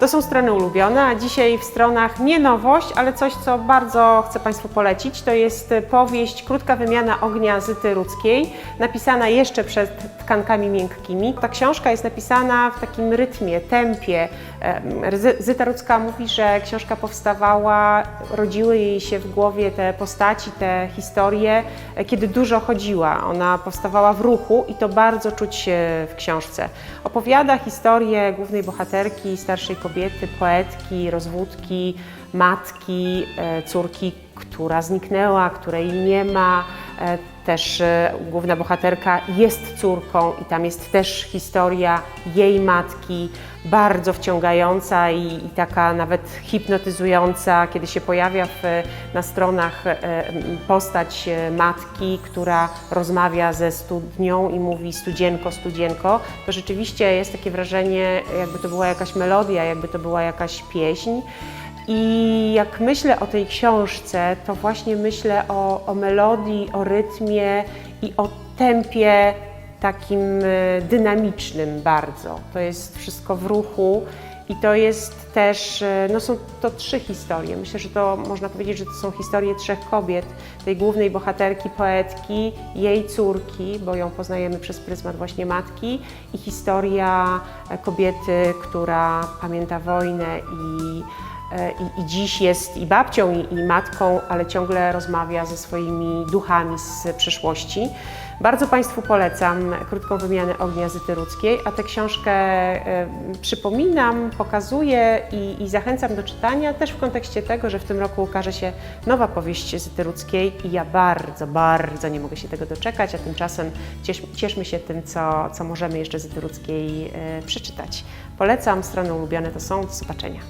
To są strony ulubione, a dzisiaj w stronach nie nowość, ale coś, co bardzo chcę Państwu polecić. To jest powieść Krótka wymiana ognia Zyty Rudzkiej, napisana jeszcze przed tkankami miękkimi. Ta książka jest napisana w takim rytmie, tempie. Em, Zy- Zyta Rudzka mówi, że książka powstawała, rodziły jej się w głowie te postaci, te historie, kiedy dużo chodziła. Ona powstawała w ruchu i to bardzo czuć e, w książce. Opowiada historię głównej bohaterki, starszej kobiety, poetki, rozwódki, matki, e, córki, która zniknęła, której nie ma. E, Też e, główna bohaterka jest córką i tam jest też historia jej matki, bardzo wciągająca i, i taka nawet hipnotyzująca, kiedy się pojawia w, na stronach e, postać matki, która rozmawia ze studnią i mówi studzienko, studzienko, to rzeczywiście jest takie wrażenie, jakby to była jakaś melodia, jakby to była jakaś pieśń. I jak myślę o tej książce, to właśnie myślę o, o melodii, o rytmie i o tempie takim e, dynamicznym bardzo. To jest wszystko w ruchu i to jest też, e, no są to trzy historie. Myślę, że to można powiedzieć, że to są historie trzech kobiet. Tej głównej bohaterki, poetki, jej córki, bo ją poznajemy przez pryzmat właśnie matki i historia kobiety, która pamięta wojnę i i, i dziś jest i babcią, i, i matką, ale ciągle rozmawia ze swoimi duchami z przeszłości. Bardzo Państwu polecam krótką wymianę ognia Zyty Rudzkiej, a tę książkę e, przypominam, pokazuję i, i zachęcam do czytania też w kontekście tego, że w tym roku ukaże się nowa powieść Zyty Rudzkiej i ja bardzo, bardzo nie mogę się tego doczekać, a tymczasem ciesz, cieszmy się tym, co, co możemy jeszcze Zyty Rudzkiej e, przeczytać. Polecam, strony ulubione to są, do zobaczenia.